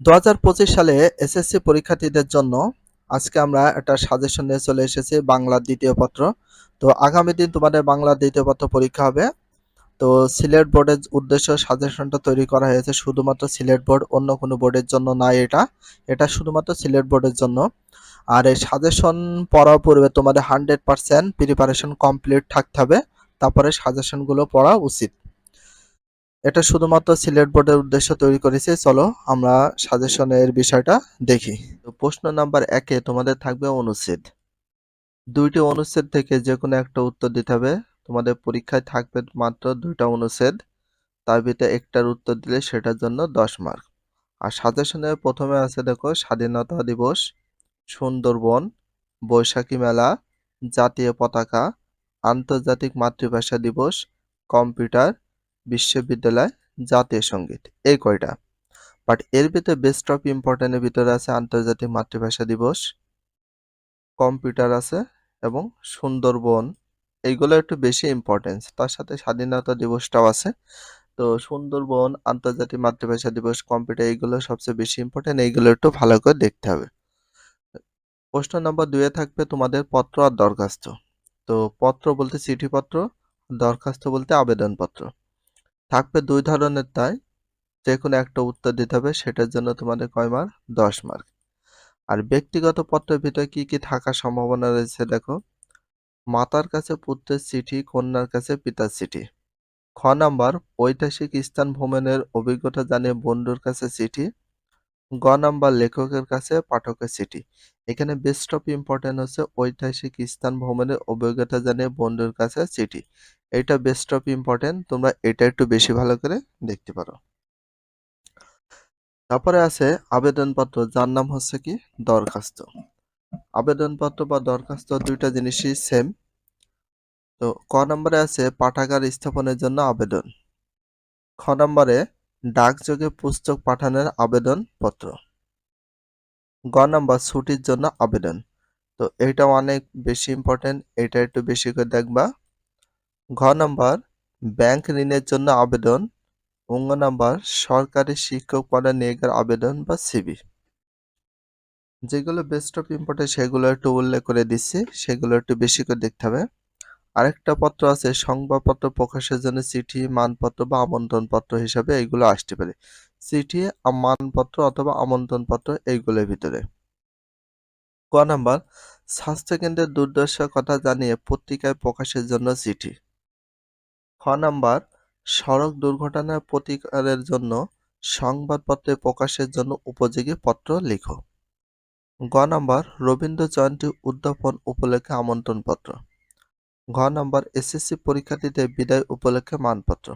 দু হাজার পঁচিশ সালে এসএসসি পরীক্ষার্থীদের জন্য আজকে আমরা একটা সাজেশন নিয়ে চলে এসেছি বাংলার দ্বিতীয় পত্র। তো আগামী দিন তোমাদের বাংলার দ্বিতীয় পত্র পরীক্ষা হবে। তো সিলেট বোর্ডের উদ্দেশ্য সাজেশনটা তৈরি করা হয়েছে শুধুমাত্র সিলেট বোর্ড, অন্য কোনো বোর্ডের জন্য নয় এটা। এটা শুধুমাত্র সিলেট বোর্ডের জন্য। আর এই সাজেশন পড়ার পূর্বে তোমাদের হান্ড্রেড পার্সেন্ট প্রিপারেশন কমপ্লিট থাকতে হবে। তারপরে সাজেশনগুলো পড়া উচিত। এটা শুধুমাত্র সিলেট বোর্ডের উদ্দেশ্য তৈরি করেছে। চলো আমরা সাজেশনের বিষয়টা দেখি। প্রশ্ন নাম্বার একে তোমাদের থাকবে অনুচ্ছেদ। দুইটি অনুচ্ছেদ থেকে যে কোনো একটা উত্তর দিতে হবে। তোমাদের পরীক্ষায় থাকবে মাত্র দুইটা অনুচ্ছেদ। তার ভিতরে একটার উত্তর দিলে সেটার জন্য দশ মার্ক। আর সাজেশনের প্রথমে আছে দেখো, স্বাধীনতা দিবস, সুন্দরবন, বৈশাখী মেলা, জাতীয় পতাকা, আন্তর্জাতিক মাতৃভাষা দিবস, কম্পিউটার বিশ্ববিদ্যালয় জাতীয় সংগীত, এই কয়টা? বাট এর ভিতরে বেস্ট অফ ইম্পর্টেন্টের ভিতরে আছে আন্তর্জাতিক মাতৃভাষা দিবস কম্পিউটার আছে এবং সুন্দরবন, এইগুলো একটু বেশি ইম্পর্টেন্স তার সাথে স্বাধীনতা দিবসটাও আছে। তো সুন্দরবন, আন্তর্জাতিক মাতৃভাষা দিবস কম্পিউটার এইগুলো সবচেয়ে বেশি ইম্পর্টেন্ট এইগুলো একটু ভালো করে দেখতে হবে। প্রশ্ন নম্বর দুয়ে থাকবে তোমাদের পত্র আর দরখাস্ত। তো পত্র বলতে চিঠিপত্র, দরখাস্ত বলতে আবেদনপত্র। থাকবে দুই ধরনের তাই। যে কোনো একটা উত্তর দিতে হবে, সেটার জন্য তোমাদের কয় মার্ক? দশ মার্ক। আর ব্যক্তিগত পত্রের ভিতরে কি কি থাকার সম্ভাবনা রয়েছে দেখো। মাতার কাছে পুত্রের চিঠি, কন্যার কাছে পিতার চিঠি। খ নাম্বার, ঐতিহাসিক স্থান ভ্রমণের অভিজ্ঞতা জানিয়ে বন্ধুর কাছে চিঠি। গ নাম্বার, লেখকের কাছে পাঠকের চিঠি। এখানে বেস্ট অফ ইম্পর্টেন্ট হচ্ছে ঐতিহাসিক স্থান ভ্রমণের অভিজ্ঞতা জানিয়ে বন্ধুর কাছে চিঠি। এটা বেস্ট অফ ইম্পর্টেন্ট তোমরা এটা একটু বেশি ভালো করে দেখতে পারো। তারপরে আছে আবেদনপত্র, যার নাম হচ্ছে কি? দরখাস্ত। আবেদনপত্র বা দরখাস্ত দুইটা জিনিসই সেম তো ক নম্বরে আছে পাঠাগার স্থাপনের জন্য আবেদন। খ নম্বরে ডাকযোগে পুস্তক পাঠানোর আবেদন পত্র গ নাম্বার ছুটির জন্য আবেদন। তো এটা অনেক বেশি ইম্পর্টেন্ট এটা একটু বেশি করে দেখবা। ঘ নাম্বার, ব্যাংক ঋণের জন্য আবেদন। অঙ্গ নাম্বার, সরকারি শিক্ষক পদে নিয়োগের আবেদন বা সিবি যেগুলো বেস্ট অফ ইম্পর্টেন্ট সেগুলো একটু উল্লেখ করে দিচ্ছি, সেগুলো একটু বেশি করে দেখতে হবে। আরেকটা পত্র আছে, সংবাদপত্র প্রকাশের জন্য চিঠি, মানপত্র বা আমন্ত্রণপত্র হিসাবে এইগুলো আসতে পারে। চিঠি মানপত্র অথবা আমন্ত্রণপত্র এইগুলোর ভিতরে। ক নাম্বার, স্বাস্থ্যকেন্দ্রের দুর্দশার কথা জানিয়ে পত্রিকায় প্রকাশের জন্য চিঠি। খ নাম্বার, সড়ক দুর্ঘটনার প্রতিকারের জন্য সংবাদপত্রে প্রকাশের জন্য উপযোগী পত্র লিখো। গ নাম্বার, রবীন্দ্র জয়ন্তী উদ্যাপন উপলক্ষে আমন্ত্রণপত্র। ঘ নাম্বার, এসএসসি পরীক্ষার্থীদের বিদায় উপলক্ষে মানপত্র।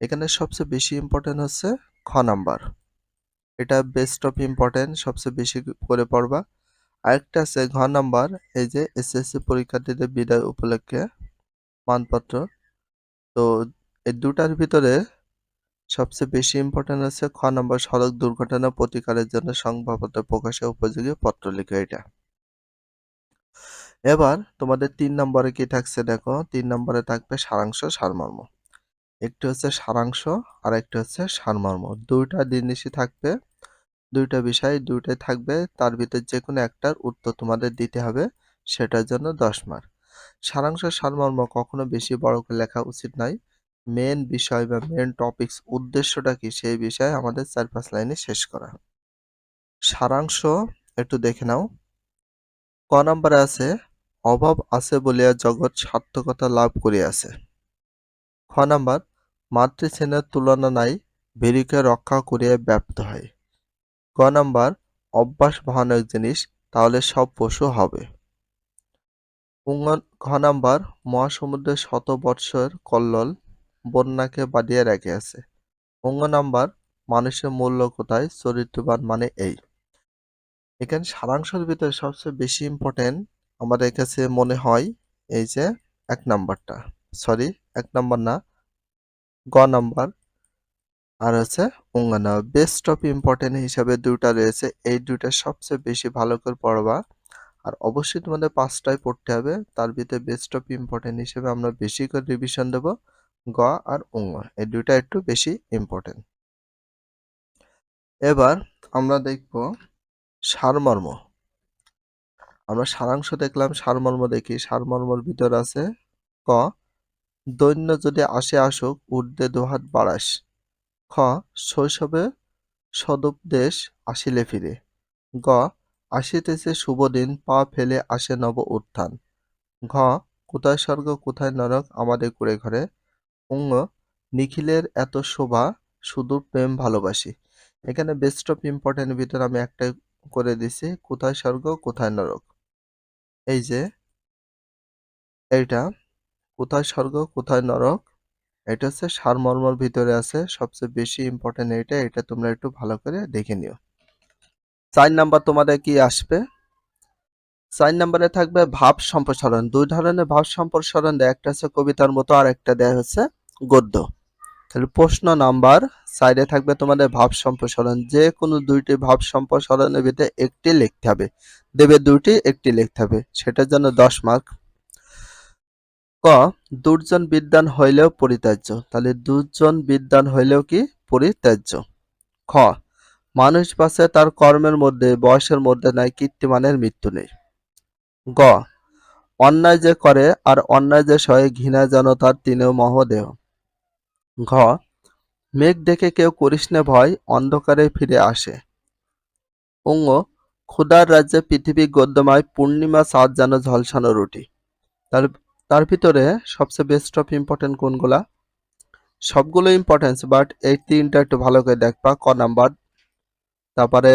এখানে সবচেয়ে বেশি ইম্পর্টেন্ট হচ্ছে খ নাম্বার। এটা বেস্ট অফ ইম্পর্টেন্ট সবচেয়ে বেশি করে পড়বা। আরেকটা আছে ঘ নাম্বার, এই যে এসএসসি পরীক্ষার্থীদের বিদায় উপলক্ষে মানপত্র। তো এই দুটার ভিতরে সবচেয়ে বেশি ইম্পর্টেন্ট আছে খ নম্বর, সড়ক দুর্ঘটনা প্রতিকারের জন্য সংবাদপত্র প্রকাশে উপযোগী পত্র লিখে এটা। এবার তোমাদের তিন নম্বরে কি থাকছে দেখো, তিন নম্বরে থাকবে সারাংশ সারমর্ম। একটি হচ্ছে সারাংশ আর একটি হচ্ছে সারমর্ম। দুইটা জিনিসই থাকবে, দুইটা বিষয় দুইটাই থাকবে। তার ভিতরে যে কোনো একটার উত্তর তোমাদের দিতে হবে, সেটার জন্য দশ মার্ক। সারাংশ সারমর্ম কখনো বেশি বড় করে লেখা উচিত নয়। মেন বিষয় বা মেন টপিকস উদ্দেশ্যটা কি, সেই বিষয়ে আমাদের চার পাঁচ লাইনে শেষ করা। সারাংশ একটু দেখে নাও। ক নম্বরে আছে, অভাব আছে বলিয়া জগৎ সার্থকতা লাভ করিয়াছে। খ নাম্বার মাতৃস্নেহের তুলনা নাই, ভীরিকে রক্ষা করিয়া ব্যপ্ত হয়। গ নাম্বার অভ্যাস ভয়ানক জিনিস, তাহলে সব পশু হবে। ঘ নাম্বার, মহাসমুদ্রের শত বৎসর কল্লোল বন্যাকে বাঁধিয়া রাখিয়াছে অঙ্গ নাম্বার, মানুষের মূল্য কোথায়, চরিত্রবান মানে এই। এখানে সারাংশের ভিতরে সবচেয়ে বেশি ইম্পর্টেন্ট আমাদের কাছে মনে হয় এই যে এক নাম্বারটা। সরি, এক নম্বর না, গ নাম্বার। আর হচ্ছে অঙ্গানা বেস্ট অফ ইম্পর্টেন্ট হিসাবে দুইটা রয়েছে, এই দুইটা সবচেয়ে বেশি ভালো করে পড়বা। আর অবশ্যই তোমাদের পাঁচটায় পড়তে হবে, তার ভিতরে বেস্ট অফ ইম্পর্টেন্ট হিসেবে আমরা বেশি করে রিভিশন দেব, গ আর উঙ্গ এই দুইটা একটু বেশি ইম্পর্টেন্ট এবার আমরা দেখব সারমর্ম। আমরা সারাংশ দেখলাম, সারমর্ম দেখি, সারমর্মর ভিতর আছে ক দৈন্য যদি আসে আসুক, ঊর্ধ্বে দুহাত বাড়াস। খ, শৈশবে সদুপদেশ আসিলে ফিরে। গ, আসিতেছে শুভ দিন পা ফেলে আসে নব উত্থান। ঘ, কোথায় স্বর্গ, কোথায় নরক, আমাদের কুড়ে ঘরে। অঙ্গ নিখিলের এত শোভা শুধু প্রেম, ভালোবাসি। এখানে বেস্ট অফ ইম্পর্টেন্ট ভিতর আমি একটা করে দিছি, কোথায় স্বর্গ, কোথায় নরক। এই যে, এইটা কোথায় স্বর্গ, কোথায় নরক? এটা হচ্ছে সারমর্মর ভিতরে আছে। সবচেয়ে বেশি ইম্পর্টেন্ট এটা এটা তোমরা একটু ভালো করে দেখে নিও। চার নাম্বার তোমাদের কি আসবে? চার নাম্বারে থাকবে ভাব সম্প্রসারণ। দুই ধরনের ভাব সম্প্রসারণ দেয়। একটা হচ্ছে কবিতার মতো, আর একটা দেয় হচ্ছে গদ্য। তাহলে প্রশ্ন নাম্বার সাইডে থাকবে তোমাদের ভাব সম্প্রসারণ। যে কোনো দুইটি ভাব সম্প্রসারণের ভিতরে একটি লিখতে হবে। দেবে দুইটি, একটি লিখতে হবে। সেটার জন্য দশ মার্ক ক, দুর্জন বিদ্যান হইলেও পরিত্যাজ্য। তাহলে দুর্জন বিদ্যান হইলেও কি? পরিত্যাজ্য। খ, মানুষ বাঁচে তার কর্মের মধ্যে, বয়সের মধ্যে নাই, কীর্তিমানের মৃত্যু নেই। গ, অন্যায় যে করে আর অন্যায় যে সয়ে ঘৃণা যেন তার তিনেও মহদেহ। ঘ, মেঘ দেখে কেউ করিস ভয়, অন্ধকারে ফিরে আসে। অঙ্গ ক্ষুদার রাজ্যে পৃথিবী গদ্যময় পূর্ণিমা চাঁদ যেন ঝলসানো রুটি। তার তার ভিতরে সবচেয়ে বেস্ট অফ ইম্পর্টেন্ট কোনগুলা? সবগুলো ইম্পর্টেন্স বাট এই তিনটা একটু ভালো করে দেখবা। ক নাম্বার তারপরে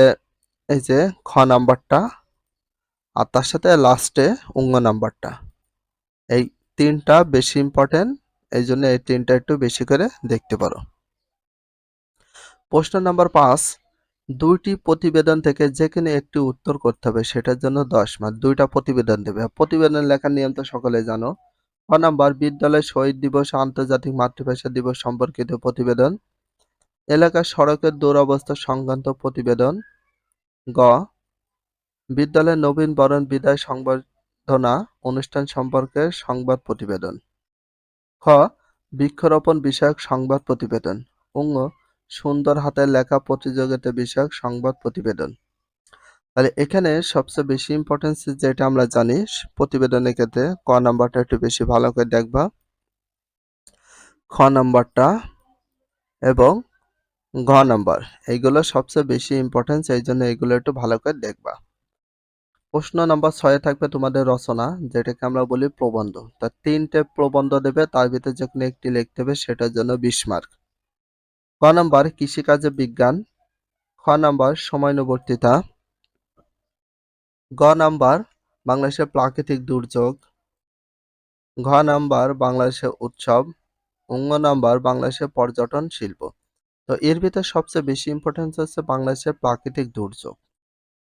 এই যে খ নাম্বারটা আর তার সাথে লাস্টে অঙ্গ নাম্বারটা এই তিনটা বেশি ইম্পর্টেন্ট এই জন্য এই তিনটা একটু বেশি করে দেখতে পারো। প্রশ্ন নাম্বার পাঁচ দুইটি প্রতিবেদন থেকে যেখানে একটি উত্তর করতে হবে, সেটার জন্য দশ মার্ক। দুইটা প্রতিবেদন দেবে। প্রতিবেদন লেখার নিয়ম তো সকলে জানো। ক নাম্বার, বিদ্যালয় শহীদ দিবস, আন্তর্জাতিক মাতৃভাষা দিবস সম্পর্কিত প্রতিবেদন। এলাকার সড়কের দুরবস্থা সংক্রান্ত প্রতিবেদন। গ, বিদ্যালয়ের নবীন বরণ বিদায় সংবর্ধনা অনুষ্ঠান সম্পর্কে সংবাদ প্রতিবেদন। খ, বৃক্ষরোপণ বিষয়ক সংবাদ প্রতিবেদন। অঙ্গ সুন্দর হাতের লেখা প্রতিযোগিতা বিষয়ক সংবাদ প্রতিবেদন। তাহলে এখানে সবচেয়ে বেশি ইম্পর্টেন্স যেটা আমরা জানি, প্রতিবেদনের ক্ষেত্রে ক নাম্বারটা একটু বেশি ভালো করে দেখবা। খ নাম্বারটা এবং ঘ নাম্বার, এইগুলো সবচেয়ে বেশি ইম্পর্টেন্স এই জন্য এইগুলো একটু ভালো করে দেখবা। প্রশ্ন নাম্বার ছয়ে থাকবে তোমাদের রচনা, যেটাকে আমরা বলি প্রবন্ধ। তা তিনটে প্রবন্ধ দেবে, তার ভিতরে যে কোনো একটি লিখতে হবে, সেটার জন্য বিশ মার্ক ক নাম্বার কৃষিকাজে বিজ্ঞান, খ নাম্বার সময়ানুবর্তিতা, গ নাম্বার বাংলাদেশের প্রাকৃতিক দুর্যোগ, ঘ নাম্বার বাংলাদেশের উৎসব অঙ্গ নাম্বার বাংলাদেশের পর্যটন শিল্প। তো এর ভিতরে সবচেয়ে বেশি ইম্পর্টেন্স হচ্ছে বাংলাদেশের প্রাকৃতিক দুর্যোগ।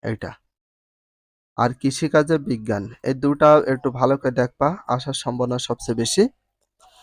এটা আর কৃষিকাজে বিজ্ঞান, এই দুটা একটু ভালো করে দেখবা, আসার সম্ভাবনা সবচেয়ে বেশি।